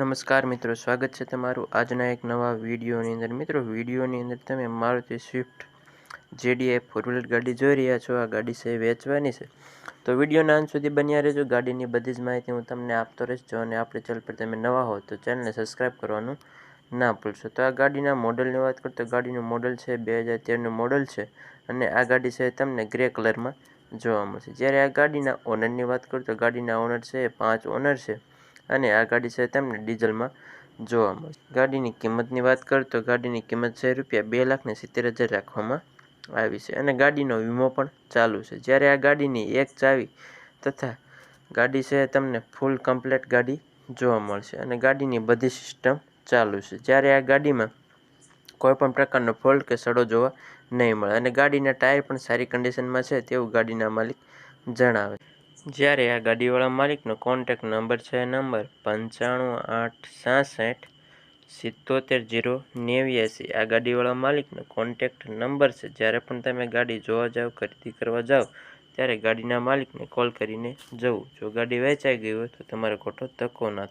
નમસ્કાર મિત્રો, સ્વાગત છે તમારું આજના એક નવા વિડીયોની અંદર. મિત્રો, વિડીયોની અંદર તમે Maruti Swift ZDI four wheeler ગાડી જોઈ રહ્યા છો. આ ગાડી છે વેચવાની છે. તો વિડીયોના અંત સુધી બન્યા રહેજો. ગાડીની બધી જ માહિતી હું તમને આપતો રહીશ. જો અને આપણે ચેનલ પર તમે નવા હો તો ચેનલને સબસ્ક્રાઈબ કરવાનું ના ભૂલશો. તો આ ગાડીના મોડલની વાત કરતો ગાડીનું મોડલ છે બે હજાર તેરનું મોડલ છે અને આ ગાડી છે તમને ગ્રે કલરમાં જોવા મળશે. જ્યારે આ ગાડીના ઓનરની વાત કરું તો ગાડીના ઓનર છે પાંચ ઓનર છે. અને આ ગાડી છે તમને ડીઝલમાં જોવા મળશે. ગાડીની કિંમતની વાત કરું તો ગાડીની કિંમત છે રૂપિયા બે લાખને સિત્તેર હજાર રાખવામાં આવી છે અને ગાડીનો વીમો પણ ચાલુ છે. જ્યારે આ ગાડીની એક ચાવી તથા ગાડી છે તમને ફૂલ કમ્પ્લેટ ગાડી જોવા મળશે અને ગાડીની બધી સિસ્ટમ ચાલુ છે. જ્યારે આ ગાડીમાં કોઈ પણ પ્રકારનો ફોલ્ટ કે સડો જોવા નહીં મળે અને ગાડીના ટાયર પણ સારી કન્ડિશનમાં છે તેવું ગાડીના માલિક જણાવે જ્યારે આ ગાડીવાળા માલિકનો કોન્ટેક્ટ નંબર છે નંબર પંચાણું આઠ સાસઠ સિત્તોતેર જીરો નેવ્યાસી. આ ગાડીવાળા માલિકનો કોન્ટેક્ટ નંબર છે. જ્યારે પણ તમે ગાડી જોવા જાઓ ખરીદી કરવા જાઓ ત્યારે ગાડીના માલિકને કોલ કરીને જવું. જો ગાડી વેચાઈ ગઈ હોય તો તમારે ખોટો ધક્કો ના